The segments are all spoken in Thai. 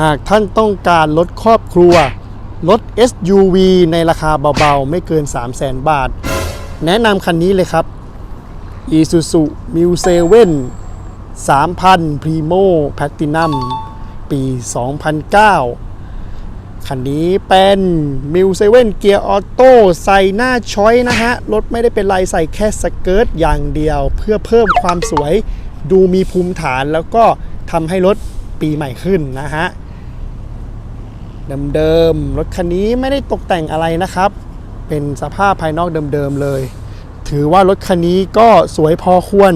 หากท่านต้องการรถครอบครัว รถ SUV ในราคาเบาๆ ไม่เกิน 3 0 0 0 0 0 บาท แนะนำคันนี้เลยครับ Isuzu m u 7 3,000 Primo Platinum ปี 2009 คันนี้เป็น m u 7เกียร์ออโต้ใส่หน้าช้อยนะฮะ รถไม่ได้เป็นลายใส่แค่สเกิร์ตอย่างเดียว เพื่อเพิ่มความสวยดูมีภูมิฐานแล้วก็ทำให้รถปีใหม่ขึ้นนะฮะ เดิมๆ รถคันนี้ไม่ได้ตกแต่งอะไรนะครับ เป็นสภาพภายนอกเดิมๆเลย ถือว่ารถคันนี้ก็สวยพอควร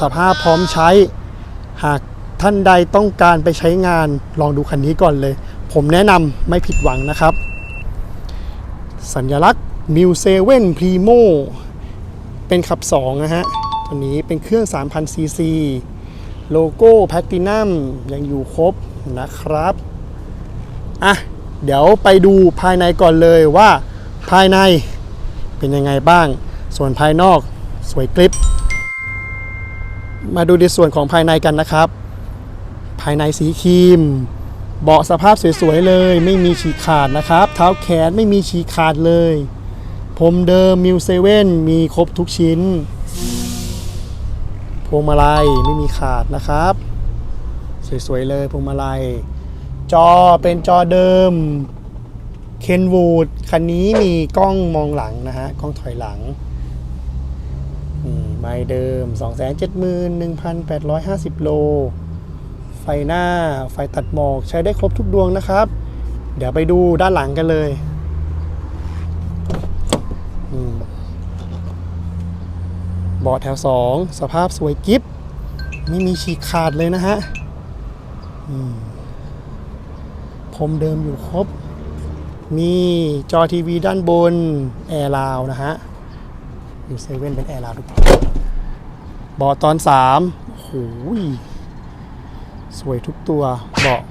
สภาพพร้อมใช้ หากท่านใดต้องการไปใช้งานลองดูคันนี้ก่อนเลย ผมแนะนำไม่ผิดหวังนะครับ สัญลักษณ์ m u 7 Primo เป็นขับ 2 นะฮะ ตัวนี้เป็นเครื่อง 3,000ซีซีโลโก้แพ t ตินัมยังอยู่ครบนะครับ อะเดี๋ยวไปดูภายในก่อนเลยว่าภายในเป็นยังไงบ้าง ส่วนภายนอกสวยกริบมาดูในส่วนของภายในกันนะครับ ภายในสีครีม เบาะสภาพสวยๆเลยไม่มีฉีกขาดนะครับ เท้าแขนไม่มีฉีกขาดเลยพรมเดิมมิวเซเว่นมีครบทุกชิ้น พวงมาลัยไม่มีขาดนะครับ สวยๆเลยพวงมาลัย จอเป็นจอเดิมเคนวูดคันนี้มีกล้องมองหลังนะฮะ กล้องถอยหลังนี่ใบเดิม 271,850 โล ไฟหน้าไฟตัดหมอกใช้ได้ครบทุกดวงนะครับ เดี๋ยวไปดูด้านหลังกันเลยเบาะแถว 2 สภาพสวยกิฟไม่มีฉีกขาดเลยนะฮะ อืม มเดิมอยู่ครบ มีจอทีวีด้านบน แอร์ราวนะฮะ อยู่เซเว่นเป็นแอร์ราวทุกเบาะตอน3โอ้โหสวยทุกตัวเบาะ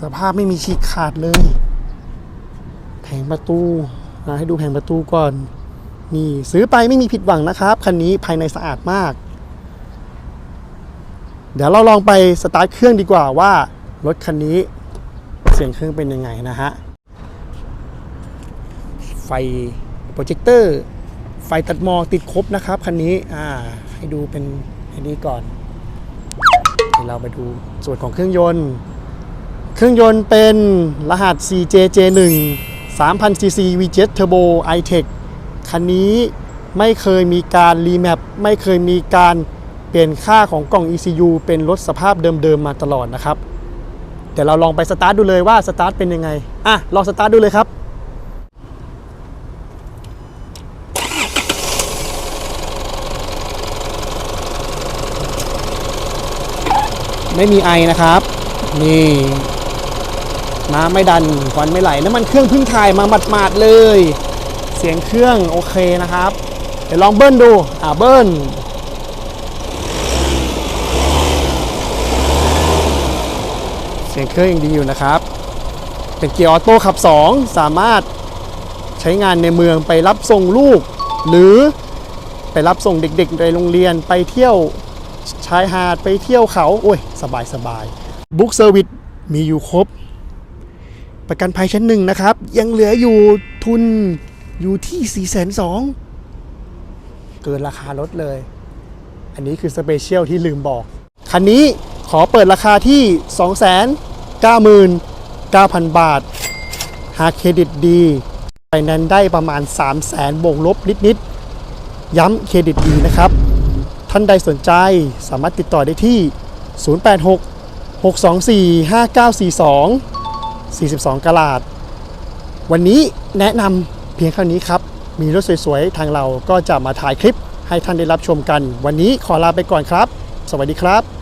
สภาพไม่มีฉีกขาดเลย แผงประตูนะให้ดูแผงประตูก่อน นี่ซื้อไปไม่มีผิดหวังนะครับคันนี้ภายในสะอาดมาก เดี๋ยวเราลองไปสตาร์ทเครื่องดีกว่าว่า รถคันนี้ เสียงเครื่องเป็นยังไงนะฮะ ไฟโปรเจคเตอร์ ไฟตัดหมอติดครบนะครับคันนี้อ่าให้ดูเป็นอันนี้ก่อนเดี๋ยวเราไปดูส่วนของเครื่องยนต์ เครื่องยนต์เป็นรหัส CJJ1 3,000cc VJet Turbo iTech คันนี้ไม่เคยมีการรีแมปไม่เคยมีการเปลี่ยนค่าของกล่อง ECU เป็นรถสภาพเดิมๆมาตลอดนะครับ เดี๋ยวเราลองไปสตาร์ทดูเลยว่าสตาร์ทเป็นยังไง อะ ลองสตาร์ทดูเลยครับ ไม่มีไอนะครับ นี่น้ำไม่ดันควันไม่ไหลน้ำมันเครื่องพึ่งถ่ายมาหมาดๆเลย เสียงเครื่องโอเคนะครับ เดี๋ยวลองเบิ้ลดู อ่าเบิ้ล เสียงเครื่องยังดีอยู่นะครับ เป็นเกียร์ออโต้ขับ 2 สามารถใช้งานในเมืองไปรับส่งลูก หรือไปรับส่งเด็กๆในโรงเรียนไปเที่ยวชายหาดไปเที่ยวเขา โอ้ย สบายสบายบุ๊กเซอร์วิสมีอยู่ครบ ประกันภัยชั้นหนึ่งนะครับ ยังเหลืออยู่ทุนอยู่ที่ 4 2 0 0 0เกินราคารถเลย อันนี้คือสเปเชียลที่ลืมบอก คันนี้ อเปิดราคาที่ 299,000 บาท หากเครดิตดีไฟแนนซ์ได้ประมาณ 300,000บวกลบนิดๆย้ำเครดิตดีนะครับ ท่านใดสนใจสามารถติดต่อได้ที่ 086 624 5942 42กะลาด วันนี้แนะนำเพียงเท่านี้ครับ มีรถสวยๆ ทางเราก็จะมาถ่ายคลิปให้ท่านได้รับชมกัน วันนี้ขอลาไปก่อนครับ สวัสดีครับ